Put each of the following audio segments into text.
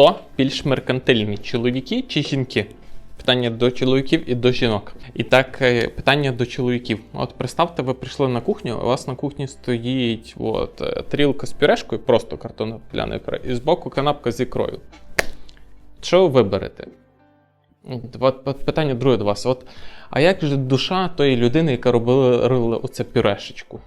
Хто більш меркантильний? Чоловіки чи жінки? Питання до чоловіків і до жінок. І так, е, питання до чоловіків. От представте, ви прийшли на кухню, у вас на кухні стоїть от, е, тарілка з пюрешкою, просто картонне пляне пюре, і збоку канапка з ікрою. Що ви виберете? От, питання друге до вас. От, а як же душа тої людини, яка робила оце пюрешечку?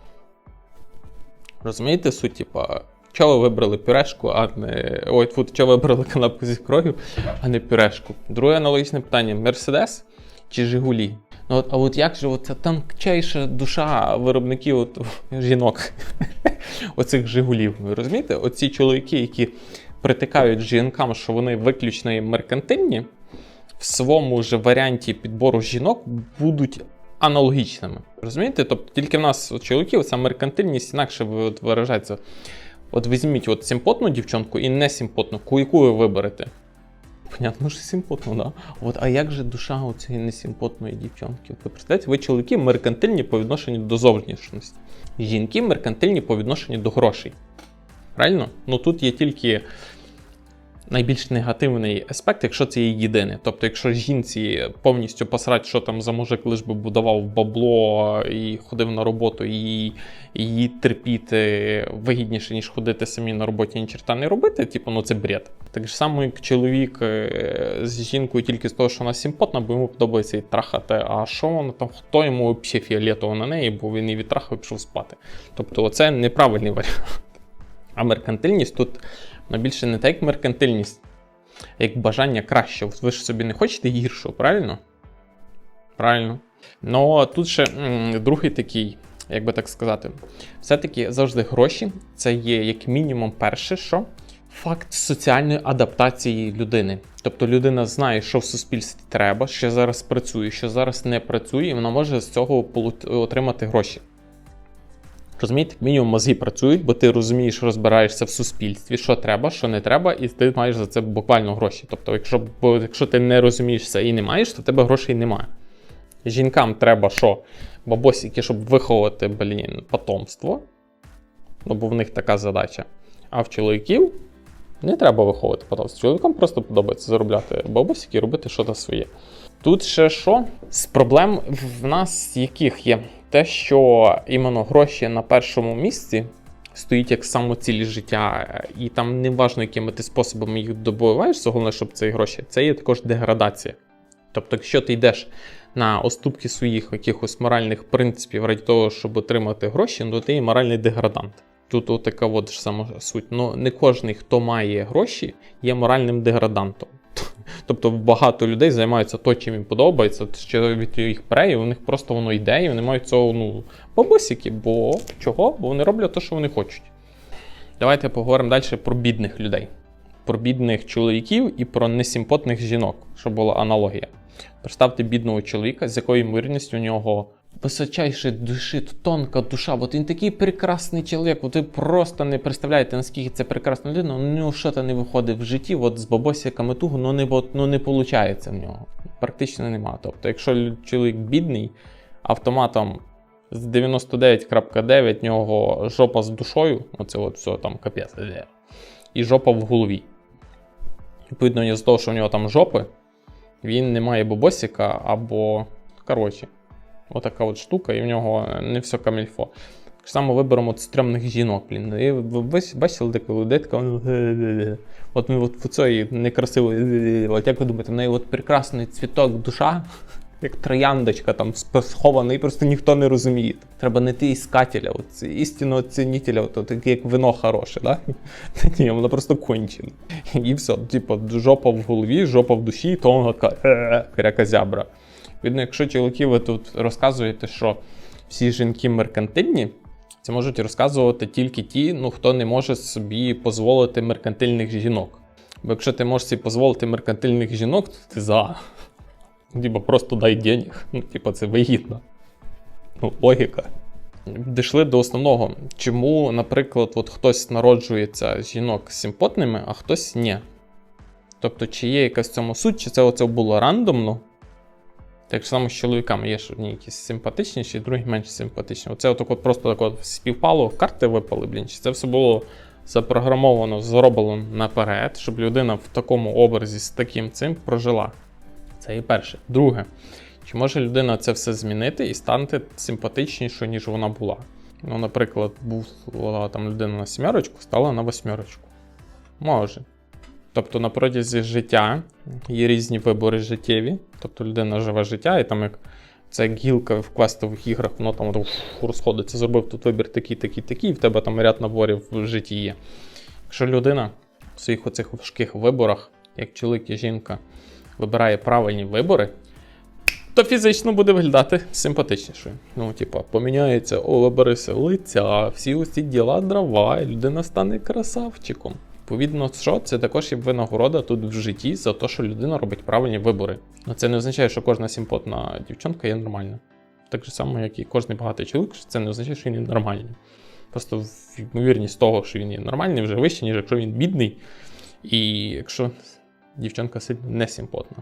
Розумієте суть, типа, чого ви вибрали пюрешку, а не. Ой, фу, чого ви вибрали канапку з ікрою, а не пюрешку? Друге аналогічне питання: Мерседес чи Жигулі? Ну, от, а от як же оця тончайша душа виробників от, жінок, оцих Жигулів? Ви розумієте? Оці чоловіки, які притикають жінкам, що вони виключно є меркантильні, в своєму ж варіанті підбору жінок будуть аналогічними. Розумієте? Тобто тільки в нас от, чоловіків ця меркантильність інакше виражається. От візьміть от симпотну дівчонку і не симпотну, ку- яку ви виберете? Понятно, що симпотну, да? От, а як же душа у цієї несимпотної дівчонки? Ви представляєте, ви чоловіки меркантильні по відношенню до зовнішності. Жінки меркантильні по відношенню до грошей. Правильно? Ну тут є тільки найбільш негативний аспект, якщо це є єдине. Тобто, якщо жінці повністю посрать, що там за мужик лиш би будував бабло і ходив на роботу, і і її терпіти вигідніше, ніж ходити самі на роботі і ні черта не робити, типу, ну це бред. Так само, як чоловік е, з жінкою тільки з того, що вона симпотна, бо йому подобається її трахати. А що вона там, хто йому взагалі фіолетово на неї, бо він її відтрахав і пішов спати. Тобто, це неправильний варіант. А меркантильність тут вона більше не так, як меркантильність, як бажання краще. Ви ж собі не хочете гіршого, правильно? Правильно. Ну, тут ще м, другий такий, як би так сказати, все-таки завжди гроші це є як мінімум перше, що факт соціальної адаптації людини. Тобто людина знає, що в суспільстві треба, що зараз працює, що зараз не працює, і вона може з цього отримати гроші. Розумієте, мінімум мозги працюють, бо ти розумієш, розбираєшся в суспільстві, що треба, що не треба, і ти маєш за це буквально гроші. Тобто, якщо, бо якщо ти не розумієшся і не маєш, то в тебе грошей немає. Жінкам треба що? Бабосики, щоб виховувати, блін, потомство. Ну, бо в них така задача. А в чоловіків не треба виховувати потомство. Чоловікам просто подобається заробляти бабосики і робити щось своє. Тут ще що? З проблем в нас яких є? Те, що іменно гроші на першому місці стоїть як самоціль життя, і там не важливо, якими ти способами їх добуваєшся, головне, щоб це гроші, це є також деградація. Тобто, якщо ти йдеш на оступки своїх якихось моральних принципів ради того, щоб отримати гроші, то ти є моральний деградант. Тут така от ж сама суть. Ну не кожен, хто має гроші, є моральним деградантом. Тобто багато людей займаються то, чим їм подобається, що від їх пре, і у них просто воно йде, і вони мають цього ну, бабосики, бо чого? Бо вони роблять те, що вони хочуть. Давайте поговоримо далі про бідних людей, про бідних чоловіків і про несимпотних жінок, щоб була аналогія. Представте бідного чоловіка, з якою ймовірністю у нього височайші душі, тонка душа. От він такий прекрасний чоловік. От ви просто не представляєте, наскільки це прекрасна людина. У нього що то не виходить в житті, от з бабосиками тугу, ну не, от, ну, не виходить в нього. Практично нема. Тобто, якщо чоловік бідний, автоматом з 99.9 в нього жопа з душою, оце от все там капець, е, і жопа в голові. Відповідно, з того, що в нього там жопи, він не має бабосика або. Коротше, отака от штука, і в нього не все камільфо. Так само виберемо от стрьомних жінок, блін. І ви бачили таку ге-ге-ге. От ми от в цієї некрасивої, от як ви думаєте, в неї от прекрасний цвіток душа, як трояндочка там схований, просто ніхто не розуміє. Треба знайти іскателя, от істинного цінителя, от, от, як вино хороше, да? Та ні, вона просто кончена. І все, типу, жопа в голові, жопа в душі, то вона така крякозябра. Відно, якщо чоловіки ви тут розказуєте, що всі жінки меркантильні, це можуть розказувати тільки ті, ну хто не може собі дозволити меркантильних жінок. Бо якщо ти можеш собі дозволити меркантильних жінок, то ти за. Типа просто дай денег. Ну, типа, це вигідно. Ну, логіка. Дійшли до основного. Чому, наприклад, от хтось народжується з жінок симпотними, а хтось ні. Тобто, чи є якась в цьому суть, чи це оце було рандомно? Так само з чоловіками є, що одні якісь симпатичніші, другі менш симпатичні. Оце отак от просто так от співпало, карти випали, блін. Чи це все було запрограмовано, зроблено наперед, щоб людина в такому образі з таким цим прожила. Це і перше. Друге, чи може людина це все змінити і стати симпатичнішою, ніж вона була? Ну, наприклад, була там людина на сімерочку, стала на восьмерочку. Може. Тобто на протязі життя є різні вибори життєві. Тобто людина живе життя, і там як це як гілка в квестових іграх, воно там розходиться, зробив тут вибір такий, такий, такий, і в тебе там ряд наборів в житті є. Якщо людина в своїх оцих важких виборах, як чоловік і жінка, вибирає правильні вибори, то фізично буде виглядати симпатичнішою. Ну, типа, поміняється обриси лиця, всі ці діла дрова, і людина стане красавчиком. Відповідно, що це також є винагорода тут в житті за те, що людина робить правильні вибори. Але це не означає, що кожна симпотна дівчинка є нормальна. Так же само, як і кожний багатий чоловік, це не означає, що він є нормальний. Просто ймовірність того, що він є нормальний, вже вища, ніж якщо він бідний, і якщо дівчинка сильно не симпотна.